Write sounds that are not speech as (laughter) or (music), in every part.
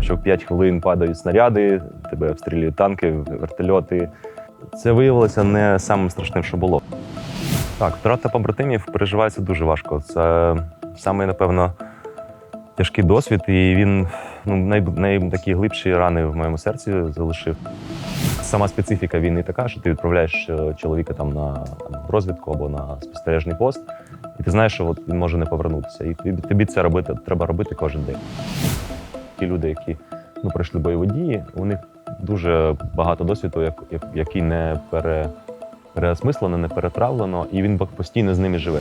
що в 5 хвилин падають снаряди, тебе обстрілюють танки, вертольоти. Це виявилося не самим страшним, що було. Так, втрата побратимів переживається дуже важко. Це саме, напевно, тяжкий досвід, і він ну, най, най, такі глибші рани в моєму серці залишив. Сама специфіка війни така, що ти відправляєш е, чоловіка там на розвідку або на спостережний пост, і ти знаєш, що от він може не повернутися. І тобі, тобі це робити треба робити кожен день. Ті люди, які ну, пройшли бойові дії, у них дуже багато досвіду, як, як, який не пере, переосмислено, не перетравлено, і він постійно з ними живе.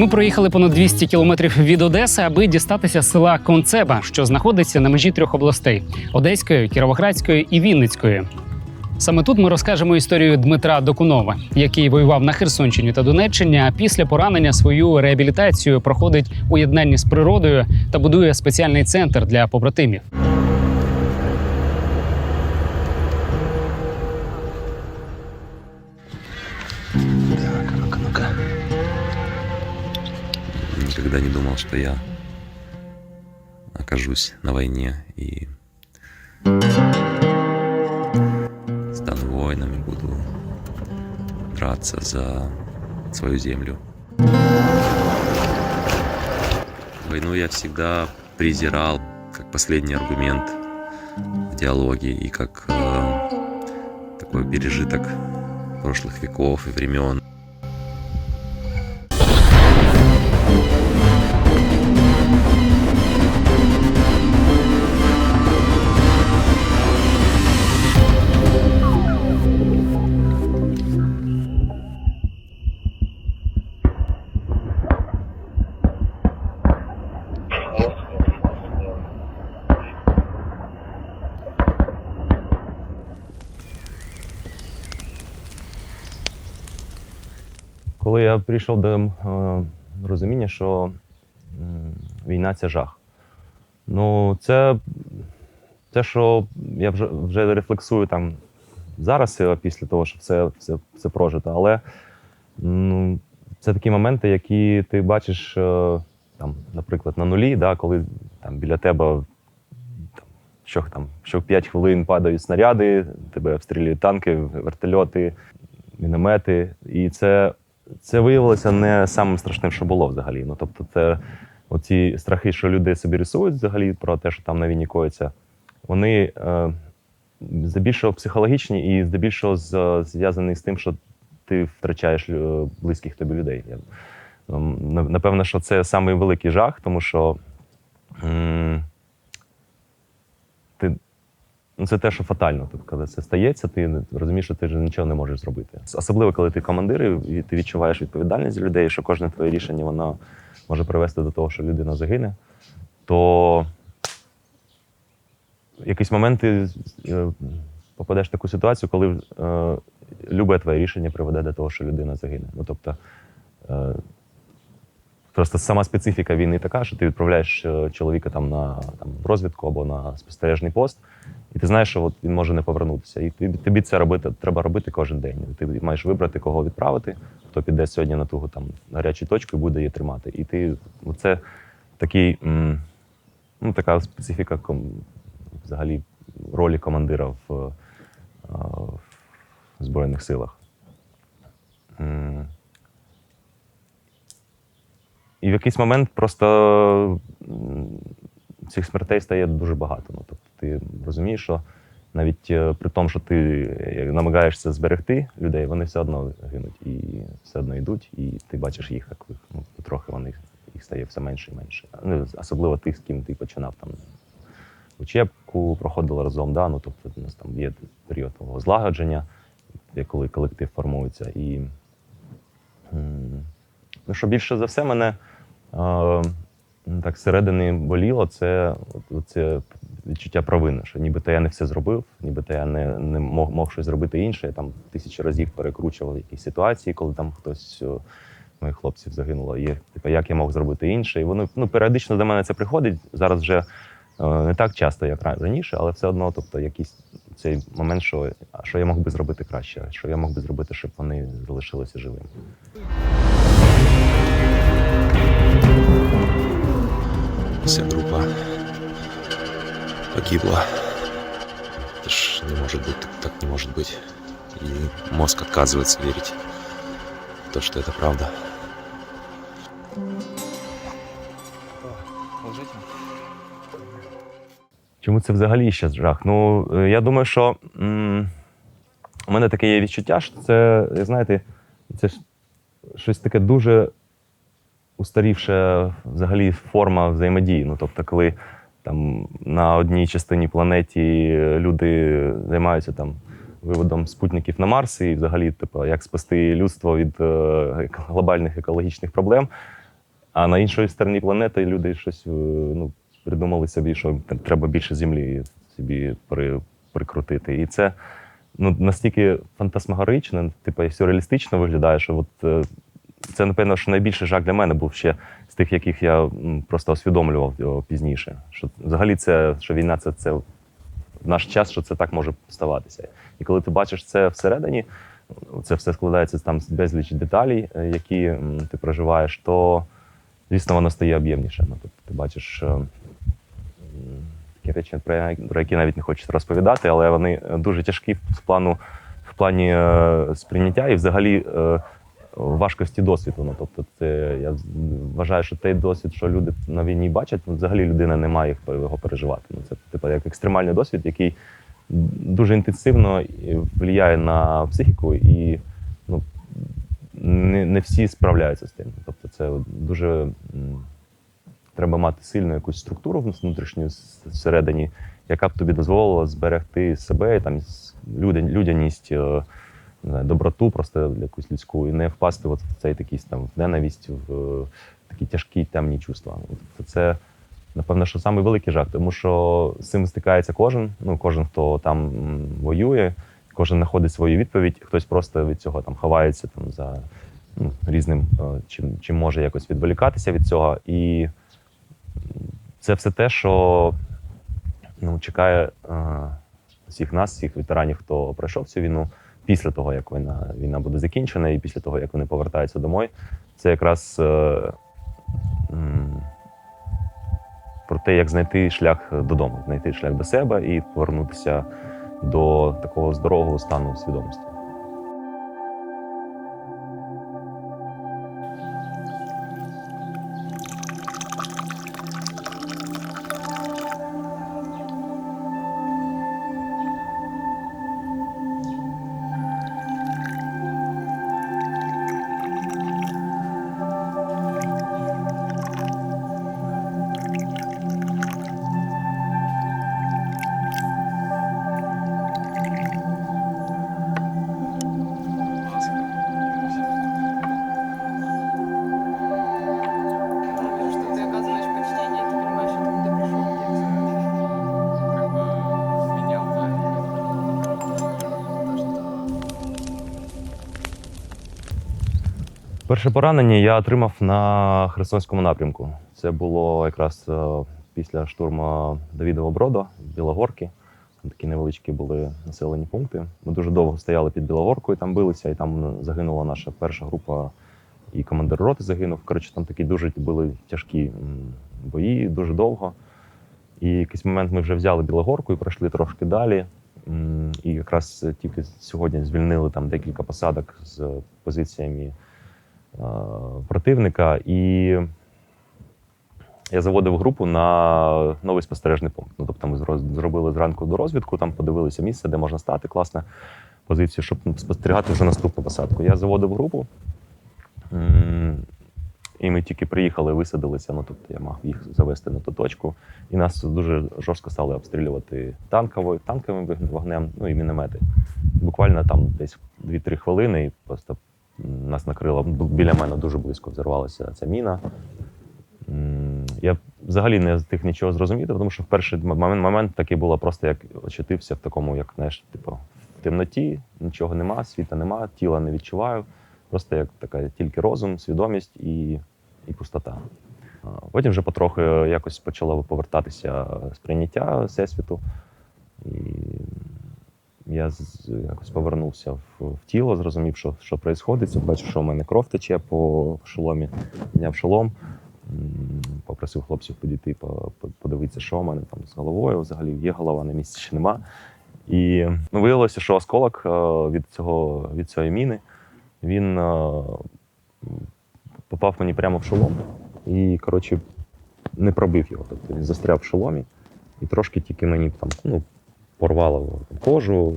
Ми проїхали понад 200 кілометрів від Одеси, аби дістатися села Концеба, що знаходиться на межі трьох областей: Одеської, Кіровоградської і Вінницької. Саме тут ми розкажемо історію Дмитра Докунова, який воював на Херсонщині та Донеччині. А після поранення свою реабілітацію проходить у єднанні з природою та будує спеціальний центр для побратимів. Никогда не думал, что я окажусь на войне и стану воином и буду драться за свою землю. Войну я всегда презирал как последний аргумент в диалоге и как э, такой пережиток прошлых веков и времен. Коли я прийшов до е, розуміння, що війна це жах. Ну, це те, що я вже, вже рефлексую там зараз, е, після того, що все, все, все прожито. Але ну, це такі моменти, які ти бачиш, е, там, наприклад, на нулі, да, коли там, біля тебе що, там, що в 5 хвилин падають снаряди, тебе обстрілюють танки, вертольоти, міномети. І це це виявилося не самим страшним, що було взагалі. Ну тобто, це оці страхи, що люди собі рисують взагалі про те, що там на війні коїться, вони е, здебільшого психологічні і здебільшого зв'язані з тим, що ти втрачаєш е, близьких тобі людей. Ем, напевно, що це самий великий жах, тому що ти Ну, це те, що фатально. Тобто, коли це стається, ти розумієш, що ти вже нічого не можеш зробити. Особливо, коли ти командир, і ти відчуваєш відповідальність за людей, що кожне твоє рішення воно може привести до того, що людина загине, то в якийсь момент ти е, попадеш в таку ситуацію, коли е, любе твоє рішення приведе до того, що людина загине. Ну, тобто, е, Просто сама специфіка війни така, що ти відправляєш е, чоловіка там на там, розвідку або на спостережний пост, і ти знаєш, що от він може не повернутися. І тобі, тобі це робити треба робити кожен день. Ти маєш вибрати, кого відправити, хто піде сьогодні на ту там гарячу точку і буде її тримати. І ти це такий, ну, така специфіка взагалі ролі командира в, е, в Збройних силах. І в якийсь момент просто цих смертей стає дуже багато. Ну, тобто ти розумієш, що навіть е, при тому, що ти е, намагаєшся зберегти людей, вони все одно гинуть і все одно йдуть, і ти бачиш їх, як ну, потрохи вони їх стає все менше і менше. Ну, особливо тих, з ким ти починав там учебку, проходили разом. Да? Ну, тобто у нас там є період того злагодження, коли колектив формується. І Ну, що більше за все мене е, так зсередини боліло, це це відчуття провини, що нібито я не все зробив, нібито я не, не мог, мог щось зробити інше. Я там тисячі разів перекручував якісь ситуації, коли там хтось моїх хлопців загинуло, і типу, як я мог зробити інше. І воно ну, періодично до мене це приходить. Зараз вже е, не так часто, як раніше, але все одно, тобто, якийсь цей момент, що, що я мог би зробити краще, що я мог би зробити, щоб вони залишилися живими. Вся группа погибла. Это ж не может быть, так, так не может быть. И мозг отказывается верить в то, что это правда. Чому це взагалі ще жах? Ну, е, я думаю, що м, у мене таке є відчуття, що це, як знаєте, це ж щось таке дуже устарівше взагалі форма взаємодії. Ну, тобто, коли там на одній частині планеті люди займаються там виводом спутників на Марс і взагалі, типу, як спасти людство від е, глобальних екологічних проблем. А на іншій стороні планети люди щось е, ну, придумали собі, що треба більше землі собі при, прикрутити. І це ну, настільки фантасмагорично, типу, сюрреалістично виглядає, що от, е, це, напевно, що найбільший жах для мене був ще з тих, яких я просто усвідомлював пізніше. Що взагалі це, що війна це, це наш час, що це так може ставатися. І коли ти бачиш це всередині, це все складається там з безліч деталей, е, які ти проживаєш, то звісно, воно стає об'ємніше. Ну, тобто ти бачиш е, такі речі, про які навіть не хочеться розповідати, але вони е, дуже тяжкі в плану в плані е, сприйняття і взагалі е, важкості досвіду. Ну, тобто, це я вважаю, що той досвід, що люди на війні бачать, ну, взагалі людина не має його переживати. Ну, це типу як екстремальний досвід, який дуже інтенсивно впливає на психіку і ну, не, не всі справляються з тим. Тобто, це дуже треба мати сильну якусь структуру внутрішню всередині, яка б тобі дозволила зберегти себе, там людяність, е, знаю, доброту, просто якусь людську, і не впасти от в цей такий там в ненависть, в е, такі тяжкі темні чувства. Тобто це, напевно, що самий жах, тому що з цим стикається кожен, ну кожен, хто там воює, кожен знаходить свою відповідь, хтось просто від цього там ховається там за ну, різним, е, чим, чим може якось відволікатися від цього. І це все те, що ну, чекає е, всіх нас, всіх ветеранів, хто пройшов цю війну після того, як війна, війна буде закінчена, і після того, як вони повертаються домой. Це якраз е, про те, як знайти шлях додому, знайти шлях до себе і повернутися до такого здорового стану свідомості. Перше поранення я отримав на Херсонському напрямку. Це було якраз е, після штурму Давідова Брода, Білогорки. Там такі невеличкі були населені пункти. Ми дуже довго стояли під Білогоркою, там билися, і там загинула наша перша група, і командир роти загинув. Коротше, там такі дуже були тяжкі бої, дуже довго. І якийсь момент ми вже взяли Білогорку і пройшли трошки далі. І якраз тільки сьогодні звільнили там декілька посадок з позиціями противника. І я заводив групу на новий спостережний пункт. Ну, тобто ми зробили зранку до розвідку, там подивилися місце, де можна стати, класна позиція, щоб спостерігати вже наступну посадку. Я заводив групу. І ми тільки приїхали, висадилися. Ну, тобто я мав їх завести на ту точку. І нас дуже жорстко стали обстрілювати танковою, танковим вогнем, ну і міномети. Буквально там десь 2-3 хвилини, і просто нас накрило. Біля мене дуже близько взорвалася ця міна. Я взагалі не встиг нічого зрозуміти, тому що в перший момент, момент такий було просто як очутився в такому, як знаєш, типу, в темноті, нічого нема, світа нема, тіла не відчуваю. Просто як така тільки розум, свідомість і, і пустота. Потім вже потрохи якось почало повертатися сприйняття всесвіту. І я якось повернувся в, в тіло, зрозумів, що, що відбувається. Бачив, що в мене кров тече по шоломі, зняв шолом. Попросив хлопців підійти, по- по- подивитися, що в мене там з головою. Взагалі є голова, на місці ще нема. І ну, виявилося, що осколок е, від, цього, від цієї міни він е, попав мені прямо в шолом і, коротше, не пробив його. Тобто він застряв в шоломі і трошки тільки мені там ну, порвало кожу.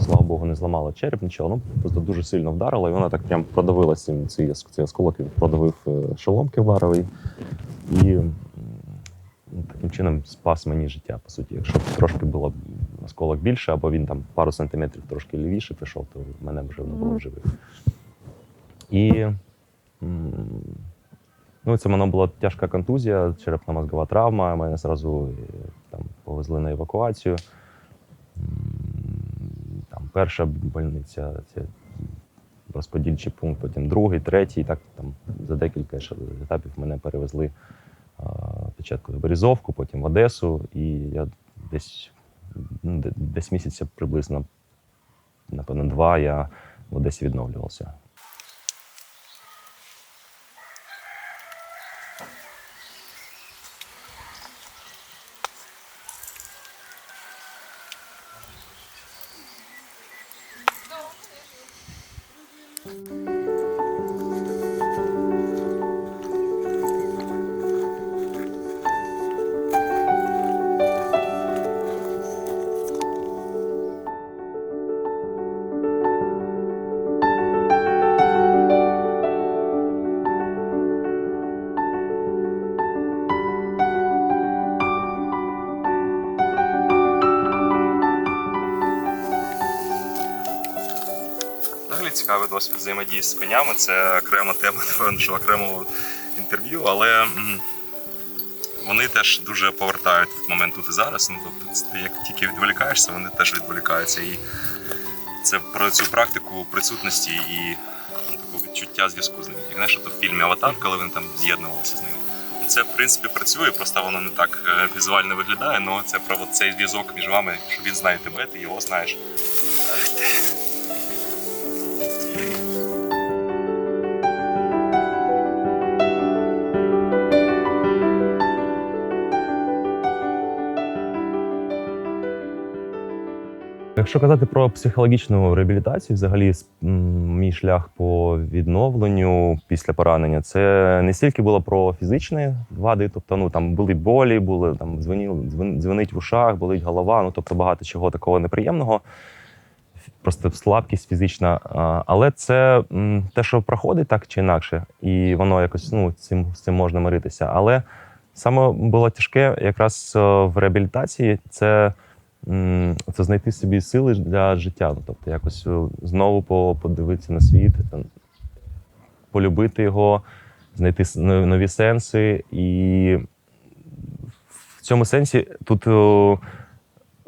Слава Богу, не зламало череп, нічого. Ну, просто дуже сильно вдарило, і вона так прям продавилася цей, цей осколок, він продавив е, шолом кевларовий. І таким чином спас мені життя, по суті. Якщо б трошки було осколок більше, або він там пару сантиметрів трошки лівіше пішов, то мене вже не було в живих. І ну, це в мене була тяжка контузія, черепно-мозгова травма. Мене зразу е, там, повезли на евакуацію. Там перша больниця, це розподільчий пункт, потім другий, третій. Так там за декілька етапів мене перевезли спочатку в Березовку, потім в Одесу. І я десь, ну, десь місяця приблизно, напевно, два я в Одесі відновлювався. Взаємодії з конями. Це окрема тема, (laughs) напевно, окремого інтерв'ю, але вони теж дуже повертають в момент тут і зараз. Ну, тобто, ти як тільки відволікаєшся, вони теж відволікаються. І це про цю практику присутності і ну, такого відчуття зв'язку з ними. Як знаєш, то в фільмі Аватар, коли вони там з'єднувалися з ними. Це, в принципі, працює, просто воно не так е, візуально виглядає, але це про цей зв'язок між вами, що він знає тебе, ти його знаєш. Якщо казати про психологічну реабілітацію, взагалі мій шлях по відновленню після поранення, це не стільки було про фізичні вади, тобто ну там були болі, були там дзвонів, дзвон- дзвонить в ушах, болить голова, ну тобто багато чого такого неприємного. Просто слабкість фізична. Але це те, що проходить так чи інакше, і воно якось ну, цим, з цим можна миритися. Але саме було тяжке якраз е, в реабілітації це це знайти собі сили для життя. Ну, тобто якось е, знову подивитися на світ, полюбити його, знайти нові сенси. І в цьому сенсі тут е,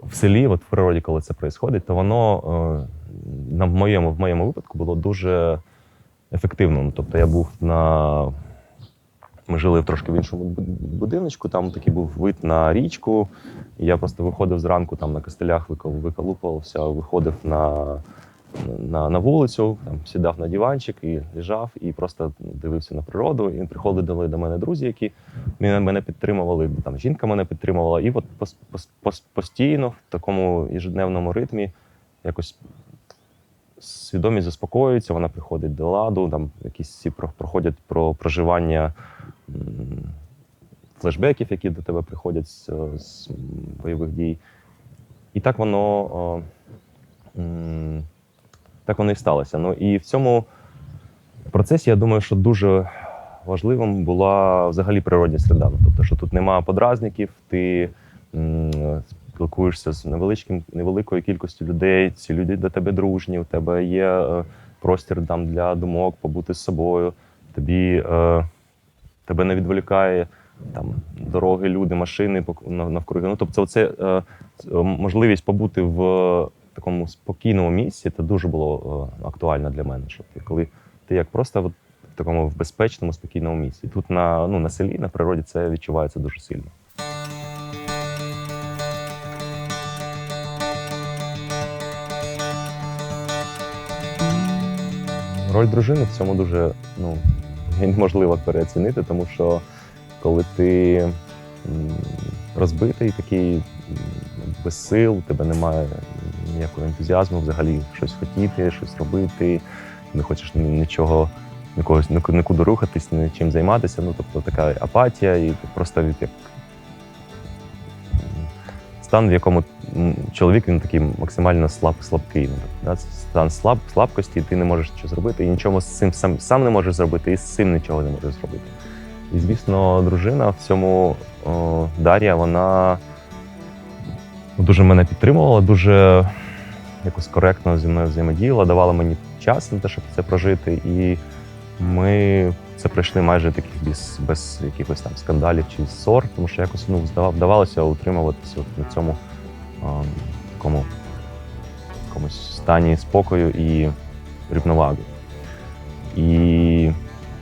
в селі, от в природі, коли це відбувається, то воно е, на моєму, в моєму випадку було дуже ефективно. Ну, тобто я був на. Ми жили в трошки в іншому будиночку, там такий був вид на річку. Я просто виходив зранку там на костелях, викол- виколупувався, виходив на, на, на вулицю, там, сідав на диванчик і лежав, і просто дивився на природу. І приходили до мене друзі, які мене, підтримували, там жінка мене підтримувала. І от пос, пос, пос, постійно в такому ежедневному ритмі якось свідомість заспокоюється, вона приходить до ладу, там якісь всі проходять про проживання флешбеків, які до тебе приходять з, з бойових дій. І так воно, так воно і сталося. Ну і в цьому процесі я думаю, що дуже важливим була взагалі природня середа. Ну, Тобто, що тут немає подразників, ти спілкуєшся з невеличким, невеликою кількістю людей, ці люди до тебе дружні, у тебе є е, простір там для думок, побути з собою. Тобі е, тебе не відволікає там дороги, люди, машини навкруги. Ну, тобто, це е, е, можливість побути в такому спокійному місці, це дуже було е, актуально для мене. Що ти, коли ти як просто от в такому в безпечному, спокійному місці. Тут на, ну, на селі, на природі це відчувається дуже сильно. Роль дружини в цьому дуже ну, неможливо переоцінити, тому що коли ти розбитий, такий без сил, тебе немає ніякого ентузіазму взагалі щось хотіти, щось робити, не хочеш нічого, нікогось нікуди рухатись, нічим займатися. Ну, тобто така апатія і просто як стан, в якому чоловік він такий максимально слаб, слабкий. Ну, да? Стан слаб, слабкості, і ти не можеш нічого зробити, і нічого з цим сам, сам не можеш зробити, і з цим нічого не можеш зробити. І, звісно, дружина в цьому о, Дар'я, вона дуже мене підтримувала, дуже якось коректно зі мною взаємодіяла, давала мені час на те, щоб це прожити. І ми це пройшли майже таких без, без якихось там скандалів чи ссор, тому що якось ну, вдавалося утримуватися от на цьому а, такому якомусь стані спокою і рівноваги. І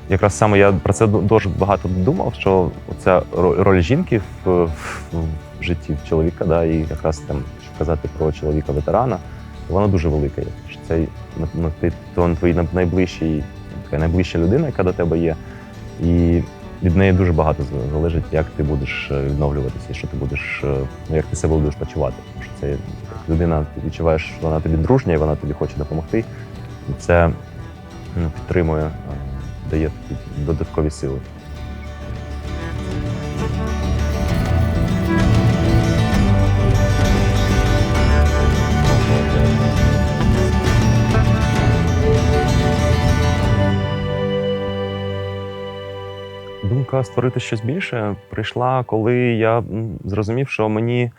якраз саме я про це дуже багато думав, що ця роль жінки в, в, в житті чоловіка, да, і якраз там, що казати про чоловіка ветерана, вона дуже велика. Це ну, ну, ти то твій най- найближчий, така найближча людина, яка до тебе є. І від неї дуже багато залежить, як ти будеш е, відновлюватися, що ти будеш, е, ну, як ти себе будеш почувати. Тому що це людина, ти відчуваєш, що вона тобі дружня, і вона тобі хоче допомогти. І це ну, підтримує, е, дає додаткові сили. Думка створити щось більше прийшла, коли я зрозумів, що мені,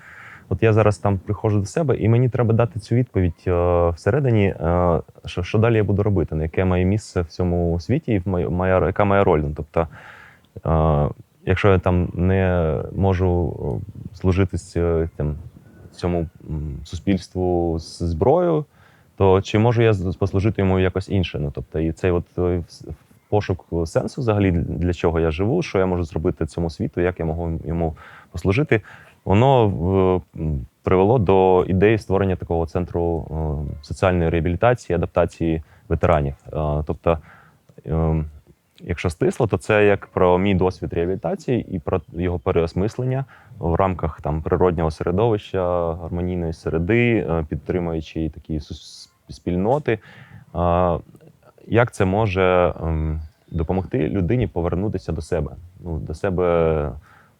от я зараз там приходжу до себе, і мені треба дати цю відповідь е, всередині, е, що, що далі я буду робити, на яке моє місце в цьому світі, і моя, моя, яка моя роль. Ну, тобто, е, якщо я там не можу е, служити е, там, цьому суспільству з зброєю, то чи можу я послужити йому якось інше? Ну, тобто, і цей от е, пошук сенсу взагалі для чого я живу, що я можу зробити цьому світу, як я можу йому послужити, воно привело до ідеї створення такого центру е, соціальної реабілітації, адаптації ветеранів. Е, Тобто, е, якщо стисло, то це як про мій досвід реабілітації і про його переосмислення в рамках там природнього середовища, гармонійної середи, е, підтримуючи такі спільноти. Як це може ем, допомогти людині повернутися до себе? Ну, до себе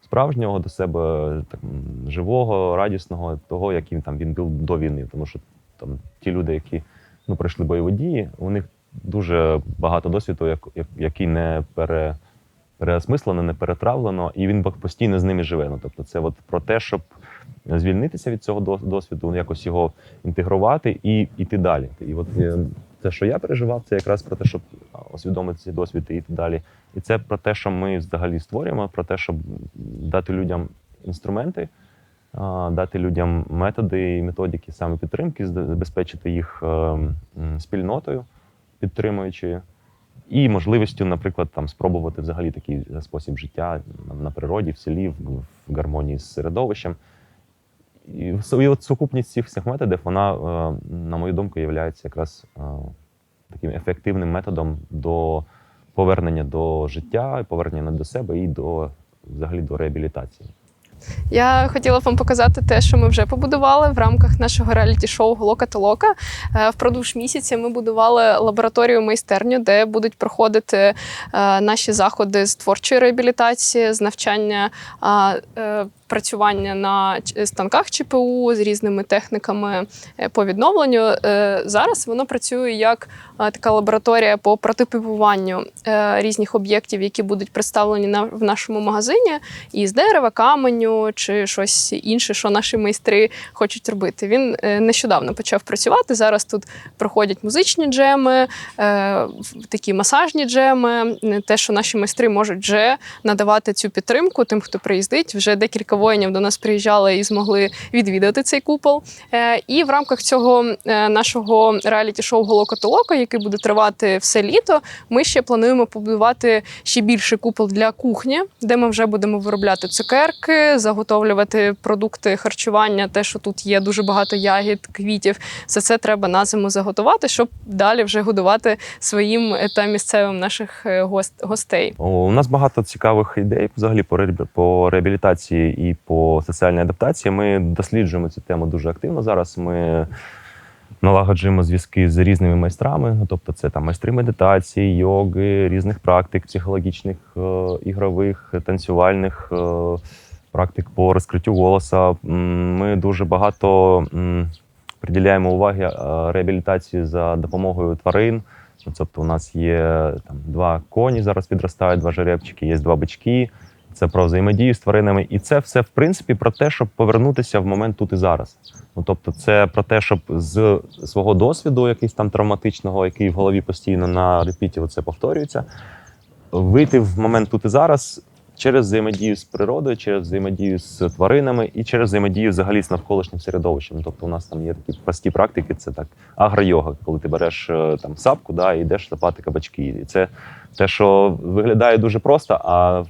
справжнього, до себе так, живого, радісного, того, яким там він був до війни. Тому що там ті люди, які ну, пройшли бойові дії, у них дуже багато досвіду, як, як, який не пере, переосмислено, не перетравлено, і він постійно з ними живе. Ну, тобто, це от про те, щоб звільнитися від цього досвіду, якось його інтегрувати і йти далі. І от те, що я переживав, це якраз про те, щоб усвідомити цей досвід і йти далі. І це про те, що ми взагалі створюємо, про те, щоб дати людям інструменти, дати людям методи і методики саме підтримки, забезпечити їх е, спільнотою, підтримуючи, і можливістю, наприклад, там спробувати взагалі такий спосіб життя на, природі, в селі, в гармонії з середовищем. І, от сукупність цих всіх методів, вона, е, на мою думку, є якраз е, таким ефективним методом до повернення до життя, повернення до себе і до взагалі до реабілітації. Я хотіла б вам показати те, що ми вже побудували в рамках нашого реаліті-шоу Глока та Лока. Е, Впродовж місяця ми будували лабораторію майстерню, де будуть проходити наші заходи з творчої реабілітації, з навчання працювання на станках ЧПУ з різними техніками е, по відновленню. Е, Зараз воно працює як е, така лабораторія по прототипуванню е, різних об'єктів, які будуть представлені в нашому магазині із дерева, каменю, чи щось інше, що наші майстри хочуть робити. Він е, нещодавно почав працювати. Зараз тут проходять музичні джеми, е, такі масажні джеми. е, Те, що наші майстри можуть вже надавати цю підтримку тим, хто приїздить. Вже декілька воїнів до нас приїжджали і змогли відвідати цей купол. Е, І в рамках цього е, нашого реаліті-шоу Голока Толока, який буде тривати все літо, ми ще плануємо побудувати ще більший купол для кухні, де ми вже будемо виробляти цукерки, заготовлювати продукти харчування. Те, що тут є дуже багато ягід, квітів. Все це треба на зиму заготувати, щоб далі вже годувати своїм е, та місцевим наших гост- гостей. У нас багато цікавих ідей взагалі по реабілітації і по соціальній адаптації. Ми досліджуємо цю тему дуже активно зараз. Ми налагоджуємо зв'язки з різними майстрами. Тобто, це там майстри медитації, йоги, різних практик, психологічних, е, ігрових, танцювальних е, практик по розкриттю голоса. Ми дуже багато приділяємо уваги е, реабілітації за допомогою тварин. Тобто, у нас є там два коні зараз підростають, два жеребчики, є два бички. Це про взаємодію з тваринами, і це все в принципі про те, щоб повернутися в момент тут і зараз. Ну тобто, це про те, щоб з свого досвіду, якийсь там травматичного, який в голові постійно на репіті це повторюється, вийти в момент тут і зараз через взаємодію з природою, через взаємодію з тваринами і через взаємодію взагалі з навколишнім середовищем. Тобто, у нас там є такі прості практики, це так агро-йога, коли ти береш е, там сапку, да, і йдеш лопати кабачки. І це те, що виглядає дуже просто, а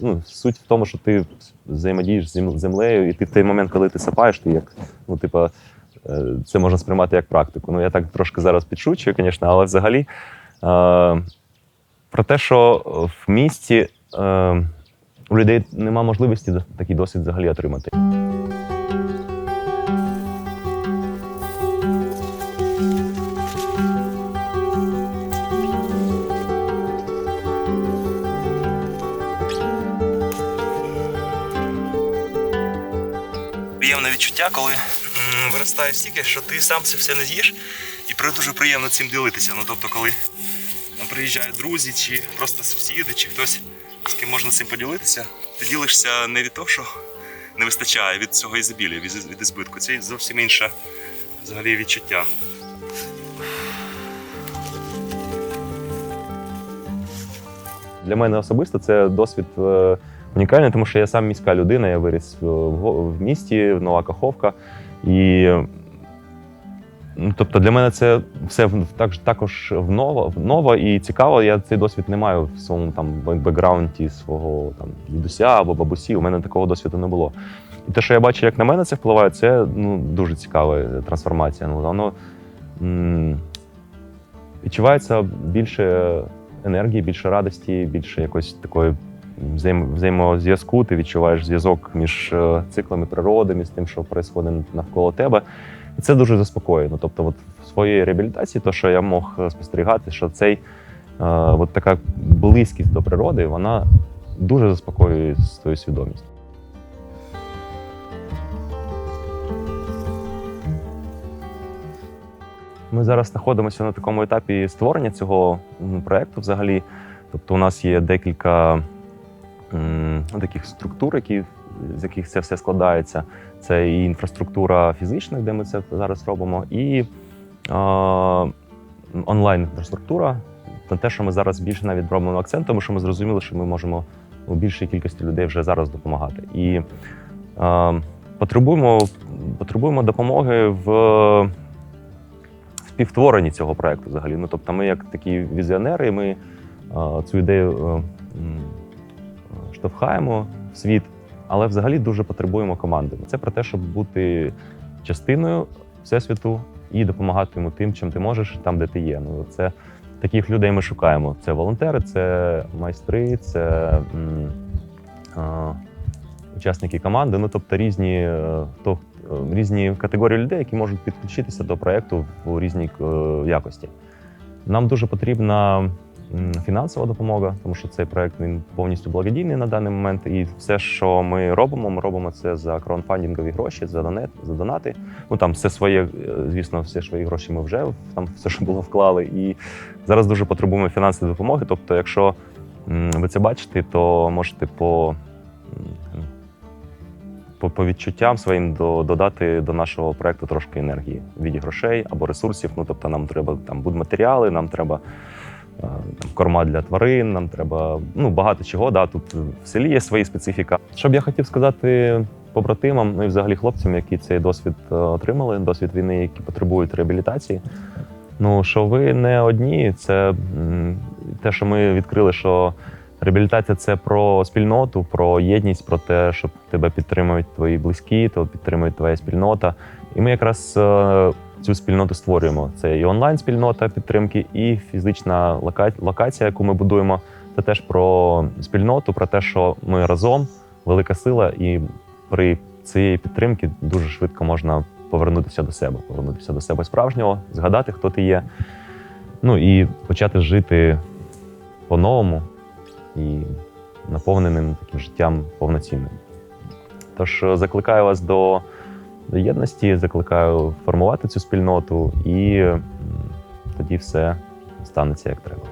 ну, суть в тому, що ти взаємодієш з землею, і ти в той момент, коли ти сапаєш, ти як ну, типа, е, це можна сприймати як практику. Ну, я так трошки зараз підшучую, звісно, але взагалі е, про те, що в місті е, у людей нема можливості такий досвід взагалі отримати. приємне відчуття, коли виростає стільки, що ти сам це все не з'їш, і дуже приємно цим ділитися. Ну тобто, коли приїжджають друзі, чи просто сусіди, чи хтось, з ким можна цим поділитися, ти ділишся не від того, що не вистачає, від цього ізобілля, від, від ізбитку. Це зовсім інше взагалі відчуття. Для мене особисто це досвід е, унікальний, тому що я сам міська людина, я виріс в, місті, в Нова Каховка. І тобто для мене це все в- так, також вново, вново і цікаво. Я цей досвід не маю в своєму там бекграунді свого там дідуся або бабусі. У мене такого досвіду не було. І те, що я бачу, як на мене це впливає, це ну, дуже цікава трансформація. Ну, воно м, відчувається більше енергії, більше радості, більше якоїсь такої взаєм, взаємозв'язку. Ти відчуваєш зв'язок між е, циклами природи, між тим, що відбувається навколо тебе. І це дуже заспокоює. Ну, тобто, от в своїй реабілітації, то, що я мог е, спостерігати, що цей е, от така близькість до природи, вона дуже заспокоює свою свідомість. Ми зараз знаходимося на такому етапі створення цього м, проекту взагалі. Тобто, у нас є декілька м, таких структур, які, з яких це все складається. Це і інфраструктура фізична, де ми це зараз робимо, і онлайн-інфраструктура. На те, що ми зараз більше навіть робимо акцент, тому що ми зрозуміли, що ми можемо у більшій кількості людей вже зараз допомагати. І е, потребуємо, потребуємо допомоги в співтворенні цього проекту взагалі. Ну, тобто, ми як такі візіонери, ми е, цю ідею е, штовхаємо в світ, але взагалі дуже потребуємо команди. Це про те, щоб бути частиною всесвіту і допомагати йому тим, чим ти можеш, там, де ти є. Ну, це таких людей ми шукаємо. Це волонтери, це майстри, це м, е, учасники команди. Ну, тобто різні, е, хто, е, різні категорії людей, які можуть підключитися до проекту в різній е, якості. Нам дуже потрібна фінансова допомога, тому що цей проект він повністю благодійний на даний момент. І все, що ми робимо, ми робимо це за краудфандингові гроші, за донет, за донати. Ну там все своє, е, звісно, все свої гроші ми вже там все, що було вклали. І зараз дуже потребуємо фінансової допомоги. Тобто, якщо ви це бачите, то можете по по, відчуттям своїм до, додати до нашого проекту трошки енергії в віді грошей або ресурсів. Ну тобто нам треба там будматеріали, нам треба там, корма для тварин, нам треба ну багато чого. Да, тут в селі є свої специфіка. Що б я хотів сказати побратимам, ну і взагалі хлопцям, які цей досвід е, отримали, досвід війни, які потребують реабілітації. Ну що ви не одні, це те, що ми відкрили, що реабілітація це про спільноту, про єдність, про те, що тебе підтримують твої близькі, то підтримує твоя спільнота. І ми якраз е, цю спільноту створюємо. Це і онлайн-спільнота підтримки, і фізична локація, яку ми будуємо. Це теж про спільноту, про те, що ми разом велика сила, і при цієї підтримки дуже швидко можна повернутися до себе, повернутися до себе справжнього, згадати, хто ти є. Ну і почати жити по-новому і наповненим таким життям повноцінним. Тож е, закликаю вас до, до єдності, закликаю формувати цю спільноту, і тоді все станеться як треба.